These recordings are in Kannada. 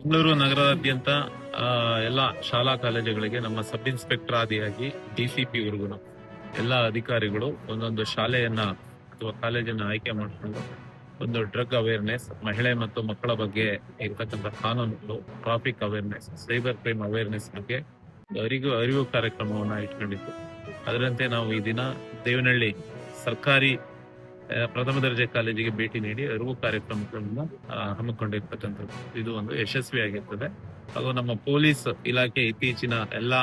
ಬೆಂಗಳೂರು ನಗರದಾದ್ಯಂತ ಎಲ್ಲ ಶಾಲಾ ಕಾಲೇಜುಗಳಿಗೆ ನಮ್ಮ ಸಬ್ ಇನ್ಸ್ಪೆಕ್ಟರ್ ಆದಿಯಾಗಿ ಡಿಸಿಪಿ ವರ್ಗುನು ಎಲ್ಲ ಅಧಿಕಾರಿಗಳು ಒಂದೊಂದು ಶಾಲೆಯನ್ನ ಅಥವಾ ಕಾಲೇಜನ್ನ ಆಯ್ಕೆ ಮಾಡಿಕೊಂಡು ಒಂದು ಡ್ರಗ್ ಅವೇರ್ನೆಸ್, ಮಹಿಳೆ ಮತ್ತು ಮಕ್ಕಳ ಬಗ್ಗೆ ಇರ್ತಕ್ಕಂಥ ಕಾನೂನುಗಳು, traffic awareness, cyber crime awareness ಬಗ್ಗೆ ಅರಿವು ಅರಿವು ಕಾರ್ಯಕ್ರಮವನ್ನ ಇಟ್ಕೊಂಡಿತ್ತು ಅದರಂತೆ ನಾವು ಈ ದಿನ ದೇವನಹಳ್ಳಿ ಸರ್ಕಾರಿ ಪ್ರಥಮ ದರ್ಜೆ ಕಾಲೇಜಿಗೆ ಭೇಟಿ ನೀಡಿ ಅರಿವು ಕಾರ್ಯಕ್ರಮಗಳನ್ನ ಹಮ್ಮಿಕೊಂಡಿರ್ತಕ್ಕಂಥದ್ದು. ಇದು ಒಂದು ಯಶಸ್ವಿಯಾಗಿರ್ತದೆ. ಹಾಗೂ ನಮ್ಮ ಪೊಲೀಸ್ ಇಲಾಖೆ ಇತ್ತೀಚಿನ ಎಲ್ಲಾ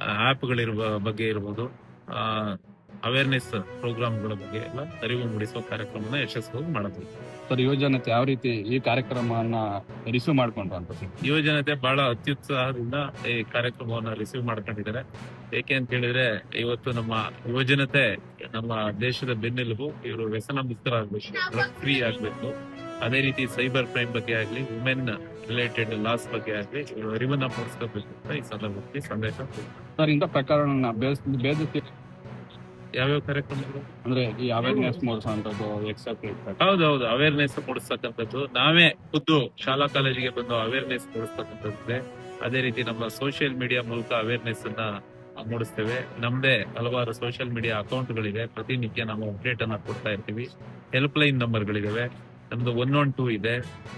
ಆ್ಯಪ್ಗಳಿರುವ ಬಗ್ಗೆ ಇರ್ಬೋದು ಅವೇರ್ನೆಸ್ ಪ್ರೋಗ್ರಾಮ್ಗಳ ಬಗ್ಗೆ ಎಲ್ಲ ಅರಿವು ಮೂಡಿಸುವ ಕಾರ್ಯಕ್ರಮನ ಯಶಸ್ವಿಯಾಗಿ ಮಾಡಬೇಕು ಸರ್ ಯುವಜನತೆ ಯಾವ ರೀತಿ ಈ ಕಾರ್ಯಕ್ರಮವನ್ನ ರಿಸೀವ್ ಮಾಡ್ಕೊಂಡ್ರು ಅಂತ? ಯುವಜನತೆ ಬಹಳ ಅತ್ಯುತ್ಸಾಹದಿಂದ ಈ ಕಾರ್ಯಕ್ರಮವನ್ನ ರಿಸೀವ್ ಮಾಡ್ಕೊಂಡಿದ್ದಾರೆ. ಏಕೆ ಅಂತ ಹೇಳಿದ್ರೆ ಇವತ್ತು ನಮ್ಮ ಯುವಜನತೆ ನಮ್ಮ ದೇಶದ ಬೆನ್ನೆಲುಬು ಇವರು ವ್ಯಸನ ಮುಕ್ತರಾಗಬೇಕು ಡ್ರಗ್ ಫ್ರೀ ಆಗಬೇಕು ಅದೇ ರೀತಿ ಸೈಬರ್ ಕ್ರೈಮ್ ಬಗ್ಗೆ ಆಗ್ಲಿ ವುಮೆನ್ ರಿಲೇಟೆಡ್ ಲಾಸ್ ಬಗ್ಗೆ ಆಗ್ಲಿ ಇವರು ಅರಿವನ್ನ ಮೂಡಿಸ್ಕೋಬೇಕು ಅಂತ ಈ ಸಂದರ್ಭದಲ್ಲಿ ಸಂದೇಶ. ಸರ್ ಇಂಥ ಪ್ರಕರಣ ಯಾವ್ಯಾವ ಕಾರ್ಯಕ್ರಮಗಳು? ಅಂದ್ರೆ ಈ ಅವೇರ್ನೆಸ್ ಮೂಡಿಸುವಂತದ್ದು ಹೌದು ಹೌದು ಅವೇರ್ನೆಸ್ ಮೂಡಿಸ್ತಕ್ಕಂಥದ್ದು. ನಾವೇ ಖುದ್ದು ಶಾಲಾ ಕಾಲೇಜಿಗೆ ಬಂದು ಅವೇರ್ನೆಸ್ ಕೊಡಿಸತಕ್ಕಂತದ್ದು ಅದೇ ರೀತಿ ನಮ್ಮ ಸೋಷಿಯಲ್ ಮೀಡಿಯಾ ಮೂಲಕ ಅವೇರ್ನೆಸ್ ಅನ್ನ ಮೂಡಿಸ್ತೇವೆ ನಮ್ದೇ ಹಲವಾರು ಸೋಷಿಯಲ್ ಮೀಡಿಯಾ ಅಕೌಂಟ್ಗಳಿವೆ ಪ್ರತಿನಿತ್ಯ ನಾವು ಅಪ್ಡೇಟ್ ಅನ್ನ ಕೊಡ್ತಾ ಇರ್ತೀವಿ. ಹೆಲ್ಪ್ ಲೈನ್ ನಂಬರ್ಗಳಿದಾವೆ ನಮ್ದು ಒನ್ ಒನ್ ಟೂ ಇದೆ.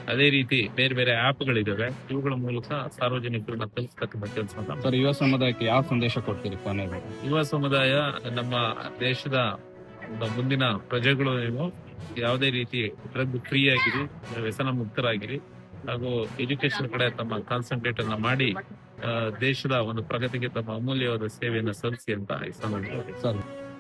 ಅದೇ ರೀತಿ ಬೇರೆ ಬೇರೆ ಆಪ್ಗಳಿದಾವೆ ಇವುಗಳ ಮೂಲಕ ಸಾರ್ವಜನಿಕರನ್ನ ತಲುಪಿಸ್ತಕ್ಕಂಥ ಕೆಲಸ ಸರ್ ಯುವ ಸಮುದಾಯಕ್ಕೆ ಯಾವ ಸಂದೇಶ ಕೊಡ್ತೀರಿ ಕೊನೆಗೆ? ಯುವ ಸಮುದಾಯ ನಮ್ಮ ದೇಶದ ಮುಂದಿನ ಪ್ರಜೆಗಳು ನೀವು ಯಾವುದೇ ರೀತಿ ಡ್ರಗ್ ಫ್ರೀ ಆಗಿರಿ ವ್ಯಸನ ಮುಕ್ತರಾಗಿರಿ ಹಾಗೂ ಎಜುಕೇಶನ್ ಕಡೆ ತಮ್ಮ ಕಾನ್ಸಂಟ್ರೇಟ್ ಅನ್ನ ಮಾಡಿ ದೇಶದ ಒಂದು ಪ್ರಗತಿಗೆ ತಮ್ಮ ಅಮೂಲ್ಯವಾದ ಸೇವೆಯನ್ನು ಸಲ್ಲಿಸಿ ಅಂತ ಈ ಸಂದರ್ಭದಲ್ಲಿ.